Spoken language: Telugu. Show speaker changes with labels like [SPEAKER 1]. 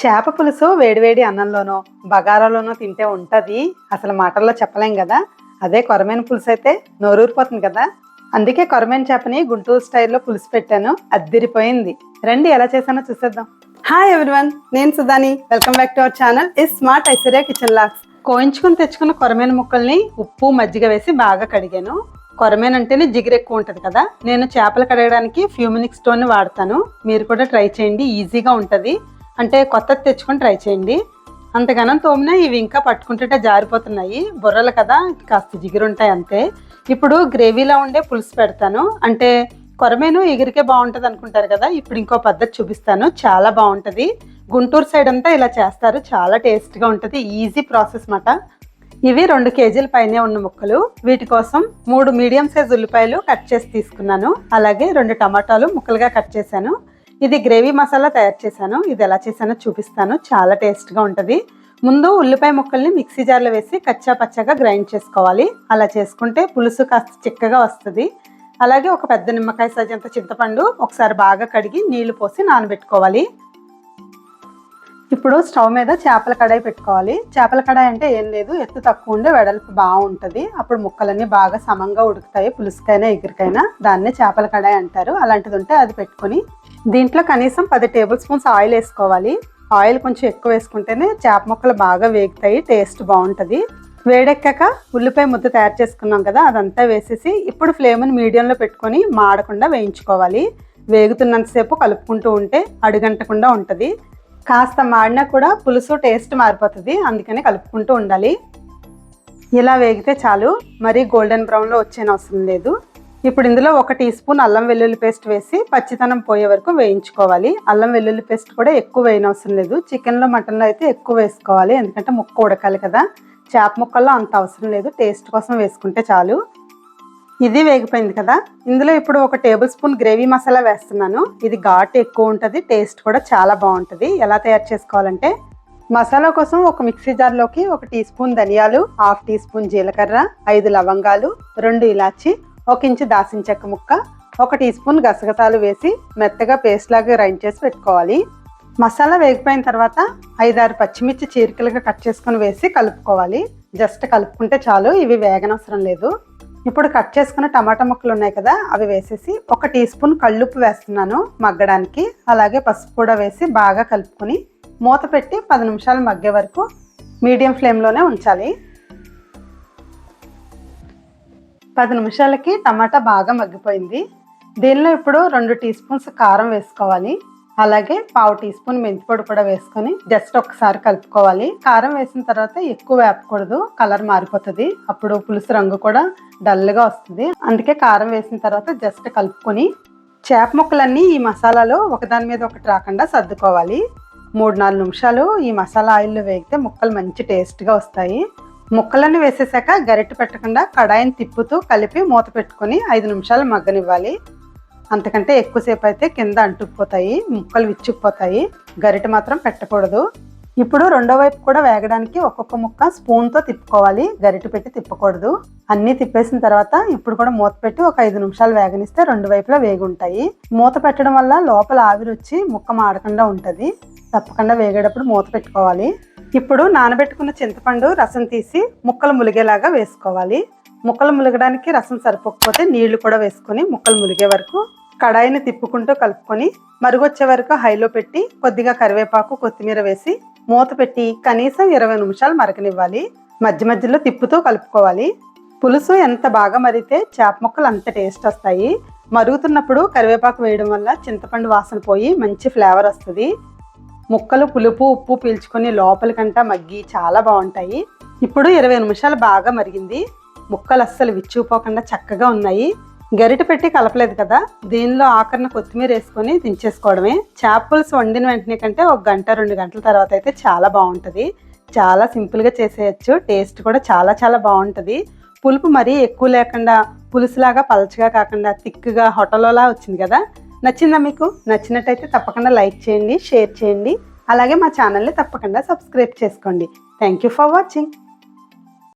[SPEAKER 1] చేప పులుసు వేడివేడి అన్నంలోనో బగారాలోనో తింటే ఉంటుంది. అసలు మాటల్లో చెప్పలేం కదా. అదే కొరమైన పులుసు అయితే నోరూరిపోతుంది కదా. అందుకే కొరమైన చేపని గుంటూరు స్టైల్లో పులుసు పెట్టాను. అద్దిరిపోయింది. రండి ఎలా చేశానో చూసేద్దాం. హాయ్ ఎవ్రీవన్ నేను సుధాని. Welcome back to our channel. Is smart Aishwarya kitchen lakhs కోయించుకుని తెచ్చుకున్న కొరమైన ముక్కల్ని ఉప్పు మజ్జిగ వేసి బాగా కడిగాను. కొరమేన్ అంటేనే జిగురు ఎక్కువ ఉంటుంది కదా. నేను చేపలు కడగడానికి ఫ్యూమినిక్ స్టోన్ వాడతాను. మీరు కూడా ట్రై చేయండి ఈజీగా ఉంటుంది. అంటే కొత్తది తెచ్చుకొని ట్రై చేయండి. అంతగానం తోమినా ఇవి ఇంకా పట్టుకుంటుంటే జారిపోతున్నాయి. బుర్రలు కదా కాస్త జిగురుంటాయి అంతే. ఇప్పుడు గ్రేవీలో ఉండే పులుసు పెడతాను. అంటే కొరమేను ఎగిరికే బాగుంటుంది అనుకుంటారు కదా ఇప్పుడు ఇంకో పద్ధతి చూపిస్తాను. చాలా బాగుంటుంది. గుంటూరు సైడ్ అంతా ఇలా చేస్తారు. చాలా టేస్ట్గా ఉంటుంది. ఈజీ ప్రాసెస్ మాట. ఇవి రెండు కేజీల పైనే ఉన్న ముక్కలు. వీటి కోసం మూడు మీడియం సైజ్ ఉల్లిపాయలు కట్ చేసి తీసుకున్నాను. అలాగే రెండు టమాటాలు ముక్కలుగా కట్ చేశాను. ఇది గ్రేవీ మసాలా తయారు చేశాను. ఇది ఎలా చేశానో చూపిస్తాను. చాలా టేస్ట్గా ఉంటుంది. ముందు ఉల్లిపాయ ముక్కల్ని మిక్సీ జార్లో వేసి కచ్చా పచ్చగా గ్రైండ్ చేసుకోవాలి. అలా చేసుకుంటే పులుసు కాస్త చిక్కగా వస్తుంది. అలాగే ఒక పెద్ద నిమ్మకాయ సజ్జంత చింతపండు ఒకసారి బాగా కడిగి నీళ్ళు పోసి నానబెట్టుకోవాలి. ఇప్పుడు స్టవ్ మీద చేపల కడాయి పెట్టుకోవాలి. చేపల కడాయి అంటే ఏం లేదు ఎత్తు తక్కువ ఉండే వెడల్పు బాగుంటుంది. అప్పుడు ముక్కలన్నీ బాగా సమంగా ఉడుకుతాయి పులుసుకైనా ఎగురికైనా. దాన్నే చేపల కడాయి అంటారు. అలాంటిది ఉంటే అది పెట్టుకొని దీంట్లో కనీసం పది టేబుల్ స్పూన్స్ ఆయిల్ వేసుకోవాలి. ఆయిల్ కొంచెం ఎక్కువ వేసుకుంటేనే చేప ముక్కలు బాగా వేగుతాయి టేస్ట్ బాగుంటుంది. వేడెక్కాక ఉల్లిపాయ ముద్ద తయారు చేసుకున్నాం కదా అదంతా వేసేసి ఇప్పుడు ఫ్లేమ్ని మీడియంలో పెట్టుకొని మాడకుండా వేయించుకోవాలి. వేగుతున్నంతసేపు కలుపుకుంటూ ఉంటే అడుగంటకుండా ఉంటుంది. కాస్త మాడినా కూడా పులుసు టేస్ట్ మారిపోతుంది. అందుకని కలుపుకుంటూ ఉండాలి. ఇలా వేగితే చాలు. మరీ గోల్డెన్ బ్రౌన్లో వచ్చేన అవసరం లేదు. ఇప్పుడు ఇందులో ఒక టీ స్పూన్ అల్లం వెల్లుల్లి పేస్ట్ వేసి పచ్చితనం పోయే వరకు వేయించుకోవాలి. అల్లం వెల్లుల్లి పేస్ట్ కూడా ఎక్కువ వేయనవసరం లేదు. చికెన్లో మటన్లో అయితే ఎక్కువ వేసుకోవాలి. ఎందుకంటే ముక్క ఉడకాలి కదా. చేప ముక్కల్లో అంత అవసరం లేదు. టేస్ట్ కోసం వేసుకుంటే చాలు. ఇది వేగిపోయింది కదా. ఇందులో ఇప్పుడు ఒక టేబుల్ స్పూన్ గ్రేవీ మసాలా వేస్తున్నాను. ఇది ఘాటు ఎక్కువ ఉంటుంది టేస్ట్ కూడా చాలా బాగుంటుంది. ఎలా తయారు చేసుకోవాలంటే మసాలా కోసం ఒక మిక్సీ జార్లోకి ఒక టీ స్పూన్ ధనియాలు హాఫ్ టీ స్పూన్ జీలకర్ర ఐదు లవంగాలు రెండు ఇలాచి ఒక ఇంచు దాసిన చెక్క ముక్క ఒక టీ స్పూన్ గసగసాలు వేసి మెత్తగా పేస్ట్ లాగా గ్రైండ్ చేసి పెట్టుకోవాలి. మసాలా వేగిపోయిన తర్వాత ఐదారు పచ్చిమిర్చి చీరికలుగా కట్ చేసుకొని వేసి కలుపుకోవాలి. జస్ట్ కలుపుకుంటే చాలు ఇవి వేగనవసరం లేదు. ఇప్పుడు కట్ చేసుకున్న టమాటా ముక్కలు ఉన్నాయి కదా అవి వేసేసి ఒక టీ స్పూన్ కళ్ళుప్పు వేస్తున్నాను మగ్గడానికి. అలాగే పసుపు కూడా వేసి బాగా కలుపుకొని మూత పెట్టి పది నిమిషాలు మగ్గే వరకు మీడియం ఫ్లేమ్లోనే ఉంచాలి. పది నిమిషాలకి టమాటా బాగా మగ్గిపోయింది. దీనిలో ఇప్పుడు రెండు టీ స్పూన్స్ కారం వేసుకోవాలి. అలాగే పావు టీ స్పూన్ మెంతిపొడి కూడా వేసుకొని జస్ట్ ఒకసారి కలుపుకోవాలి. కారం వేసిన తర్వాత ఎక్కువ వేపకూడదు. కలర్ మారిపోతుంది. అప్పుడు పులుసు రంగు కూడా డల్గా వస్తుంది. అందుకే కారం వేసిన తర్వాత జస్ట్ కలుపుకొని చేప ముక్కలన్నీ ఈ మసాలాలో ఒకదాని మీద ఒకటి రాకుండా సర్దుకోవాలి. మూడు నాలుగు నిమిషాలు ఈ మసాలా ఆయిల్లో వేగితే ముక్కలు మంచి టేస్ట్గా వస్తాయి. ముక్కలన్నీ వేసేసాక గరిటె పెట్టకుండా కడాయిని తిప్పుతూ కలిపి మూత పెట్టుకొని ఐదు నిమిషాలు మగ్గనివ్వాలి. అంతకంటే ఎక్కువసేపు అయితే కింద అంటుకుపోతాయి ముక్కలు విచ్చుకుపోతాయి గరిట మాత్రం పెట్టకూడదు. ఇప్పుడు రెండో వైపు కూడా వేగడానికి ఒక్కొక్క ముక్క స్పూన్తో తిప్పుకోవాలి. గరిట పెట్టి తిప్పకూడదు. అన్నీ తిప్పేసిన తర్వాత ఇప్పుడు కూడా మూత పెట్టి ఒక ఐదు నిమిషాలు వేగనిస్తే రెండు వైపులా వేగి ఉంటాయి మూత పెట్టడం వల్ల లోపల ఆవిరి వచ్చి ముక్క మాడకుండా ఉంటుంది. తప్పకుండా వేగేటప్పుడు మూత పెట్టుకోవాలి. ఇప్పుడు నానబెట్టుకున్న చింతపండు రసం తీసి ముక్కలు ములిగేలాగా వేసుకోవాలి. ముక్కలు ములగడానికి రసం సరిపోకపోతే నీళ్ళు కూడా వేసుకొని ముక్కలు ములిగే వరకు కడాయిని తిప్పుకుంటూ కలుపుకొని మరుగొచ్చే వరకు హైలో పెట్టి కొద్దిగా కరివేపాకు కొత్తిమీర వేసి మూత పెట్టి కనీసం ఇరవై నిమిషాలు మరకనివ్వాలి మధ్య మధ్యలో తిప్పుతూ కలుపుకోవాలి. పులుసు ఎంత బాగా మరిగితే చేప ముక్కలు అంత టేస్ట్ వస్తాయి. మరుగుతున్నప్పుడు కరివేపాకు వేయడం వల్ల చింతపండు వాసన పోయి మంచి ఫ్లేవర్ వస్తుంది. ముక్కలు పులుపు ఉప్పు పీల్చుకొని లోపలికంటా మగ్గి చాలా బాగుంటాయి. ఇప్పుడు ఇరవై నిమిషాలు బాగా మరిగింది. ముక్కలు అస్సలు విచ్చుకుపోకుండా చక్కగా ఉన్నాయి. గరిట పెట్టి కలపలేదు కదా దీనిలో ఆఖరిన కొత్తిమీర వేసుకొని దించేసుకోవడమే. చేపల్స్ వండిన వెంటనే కంటే ఒక గంట రెండు గంటల తర్వాత అయితే చాలా బాగుంటుంది. చాలా సింపుల్గా చేసేయచ్చు టేస్ట్ కూడా చాలా చాలా బాగుంటుంది. పులుపు మరీ ఎక్కువ లేకుండా పులుసులాగా పలచగా కాకుండా థిక్గా హోటల్లోలా వచ్చింది కదా. నచ్చిందా మీకు? నచ్చినట్టయితే తప్పకుండా లైక్ చేయండి షేర్ చేయండి. అలాగే మా ఛానల్ని తప్పకుండా సబ్స్క్రైబ్ చేసుకోండి. Thank you for watching.